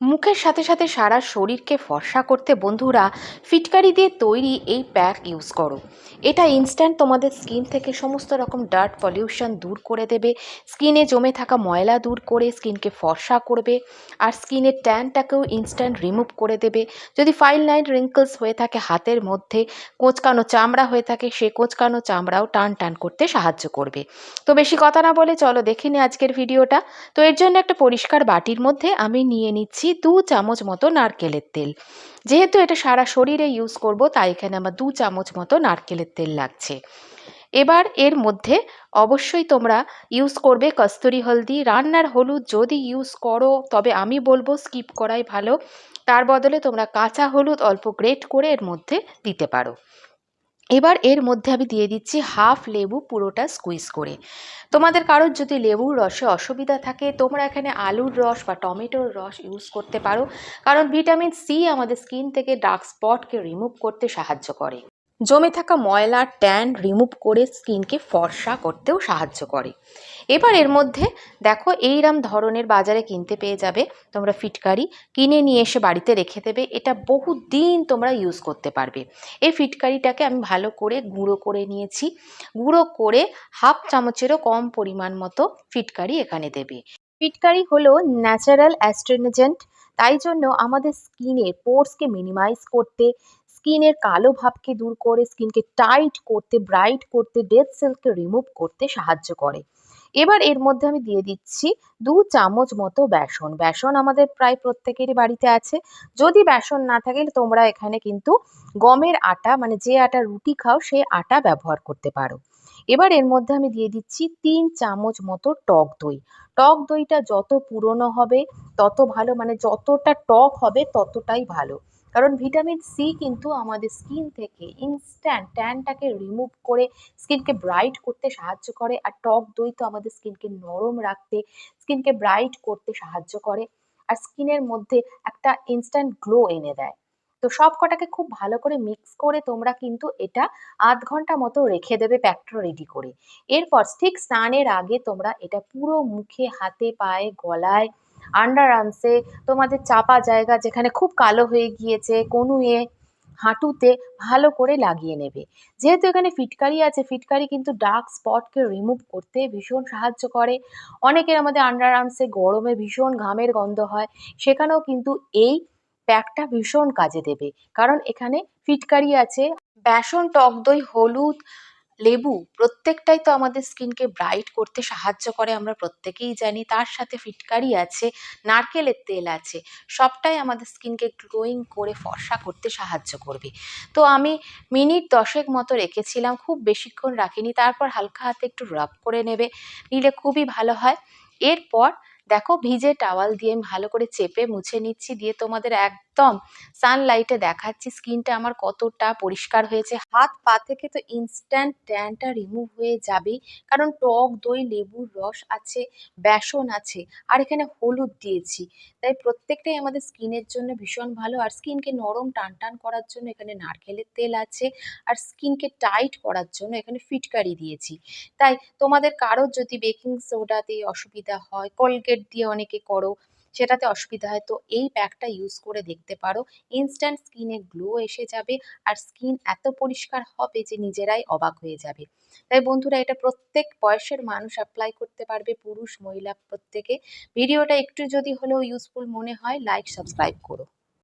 মুখের সাথে সাথে সারা শরীরকে ফর্সা করতে বন্ধুরা ফিটকারি দিয়ে তৈরি এই প্যাক ইউজ করো। এটা ইনস্ট্যান্ট তোমাদের স্কিন থেকে সমস্ত রকম ডার্ট পলিউশন দূর করে দেবে। স্কিনে জমে থাকা ময়লা দূর করে স্কিনকে ফর্সা করবে আর স্কিনের ট্যানটাকেও ইনস্ট্যান্ট রিমুভ করে দেবে। যদি ফাইল লাইন রিঙ্কলস হয়ে থাকে হাতের মধ্যে, কোঁচকানো চামড়া হয়ে থাকে, সে কোঁচকানো চামড়াও টান টান করতে সাহায্য করবে। তো বেশি কথা না বলে চলো দেখে নি আজকের ভিডিওটা তো এর জন্য একটা পরিষ্কার বাটির মধ্যে আমি নিয়ে নিচ্ছি দু চামচ মতো নারকেলের তেল। যেহেতু এটা সারা শরীরে ইউজ করব, তাই এখানে আমার দু চামচ মতো নারকেলের তেল লাগছে। এবার এর মধ্যে অবশ্যই তোমরা ইউজ করবে কস্তুরি হলদি। রান্নার হলুদ যদি ইউজ করো, তবে আমি বলব স্কিপ করাই ভালো। তার বদলে তোমরা কাঁচা হলুদ অল্প গ্রেট করে এর মধ্যে দিতে পারো। এবার এর মধ্যে আমি দিয়ে দিচ্ছি হাফ লেবু পুরোটা স্কুইজ করে। তোমাদের কারোর যদি লেবুর রসে অসুবিধা থাকে, তোমরা এখানে আলুর রস বা টমেটোর রস ইউজ করতে পারো, কারণ ভিটামিন সি আমাদের স্কিন থেকে ডার্ক স্পটকে রিমুভ করতে সাহায্য করে। জমে থাকা ময়লা, ট্যান রিমুভ করে স্কিনকে ফর্সা করতেও সাহায্য করে। এবার এর মধ্যে দেখো এইরম ধরনের বাজারে কিনতে পেয়ে যাবে তোমরা ফিটকারি। কিনে নিয়ে এসে বাড়িতে রেখে দেবে। এটা বহু দিন তোমরা ইউজ করতে পারবে। এই ফিটকারিটাকে আমি ভালো করে গুঁড়ো করে নিয়েছি। গুঁড়ো করে হাফ চামচেরও কম পরিমাণ মতো ফিটকারি এখানে দেবে। ফিটকারি হলো ন্যাচারাল অ্যাস্ট্রেনজেন্ট তাই জন্য আমাদের স্কিনের পোর্সকে মিনিমাইজ করতে স্কিনের কালো ভাবকে দূর করে স্কিনকে টাইট করতে ব্রাইট করতে ডেড সেলকে রিমুভ করতে সাহায্য করে। এবার এর মধ্যে আমি দিয়ে দিচ্ছি দু চামচ মতো বেসন। বেসন আমাদের প্রায় প্রত্যেকেরই বাড়িতে আছে। যদি বেসন না থাকে, তোমরা এখানে কিন্তু গমের আটা মানে যে আটা রুটি খাও সেই আটা ব্যবহার করতে পারো। এবার এর মধ্যে আমি দিয়ে দিচ্ছি তিন চামচ মতো টক দই। টক দইটা যত পুরনো হবে, তত ভালো মানে যতটা টক হবে, ততটাই ভালো। কারণ ভিটামিন সি কিন্তু আমাদের স্কিন থেকে ইনস্ট্যান্ট ট্যানটাকে রিমুভ করে স্কিনকে ব্রাইট করতে সাহায্য করে, আর টক দই তো আমাদের স্কিনকে নরম রাখতে স্কিনকে ব্রাইট করতে সাহায্য করে, আর স্কিনের মধ্যে একটা ইনস্ট্যান্ট গ্লো এনে দেয়। তো সব কটাকে খুব ভালো করে মিক্স করে তোমরা কিন্তু এটা আধ ঘণ্টা মতো রেখে দেবে প্যাকটা রেডি করে। এরপর ঠিক স্নানের আগে তোমরা এটা পুরো মুখে, হাতে, পায়ে, গলায় আন্ডার আর্মসে তোমাদের চাপা জায়গা যেখানে খুব কালো হয়ে গিয়েছে কনুয়ে হাঁটুতে ভালো করে লাগিয়ে নেবে। যেহেতু এখানে ফিটকারি আছে, ফিটকারি কিন্তু ডার্ক স্পটকে রিমুভ করতে ভীষণ সাহায্য করে। অনেকের আমাদের আন্ডার আর্মসে গরমে ভীষণ ঘামের গন্ধ হয়, সেখানেও কিন্তু এই প্যাকটা ভীষণ কাজে দেবে। কারণ এখানে ফিটকারি আছে, বেসন, টক দই, হলুদ লেবু প্রত্যেকটাই তো আমাদের স্কিনকে ব্রাইট করতে সাহায্য করে, আমরা প্রত্যেকেই জানি তার সাথে ফিটকারি আছে, নারকেলের তেল আছে, সবটাই আমাদের স্কিনকে গ্লোয়িং করে ফর্সা করতে সাহায্য করবে। তো আমি মিনিট দশেক মতো রেখেছিলাম, খুব বেশিক্ষণ রাখিনি, তারপর হালকা হাতে একটু রাব করে নেবে, নিলে খুবই ভালো হয়। এরপর দেখো ভিজে টাওয়াল দিয়ে আমি ভালো করে চেপে মুছে নিচ্ছি, দিয়ে তোমাদের একদম সানলাইটে দেখাচ্ছি, স্কিনটা আমার কতটা পরিষ্কার হয়েছে। হাত পা থেকে তো ইনস্ট্যান্ট ট্যানটা রিমুভ হয়ে যাবেই, কারণ টক দই, লেবুর রস আছে, বেসন আছে, আর এখানে হলুদ দিয়েছি। তাই প্রত্যেকটাই আমাদের স্কিনের জন্য ভীষণ ভালো, আর স্কিনকে নরম টান টান করার জন্য এখানে নারকেলের তেল আছে, আর স্কিনকে টাইট করার জন্য এখানে ফিটকারি দিয়েছি। তাই তোমাদের কারোর যদি বেকিং সোডাতে অসুবিধা হয় কোলগেট দিয়ে অনেকে করো, সেটাতে অসুবিধা হয়। তো এই প্যাকটা ইউজ করে দেখতে পারো। ইনস্ট্যান্ট স্কিনে গ্লো এসে যাবে আর স্কিন এত পরিষ্কার হবে যে নিজেরাই অবাক হয়ে যাবে। তাই বন্ধুরা, এটা প্রত্যেক বয়সের মানুষ অ্যাপ্লাই করতে পারবে, পুরুষ, মহিলা প্রত্যেকে। ভিডিওটা একটু যদি হলেও ইউজফুল মনে হয় লাইক সাবস্ক্রাইব করো।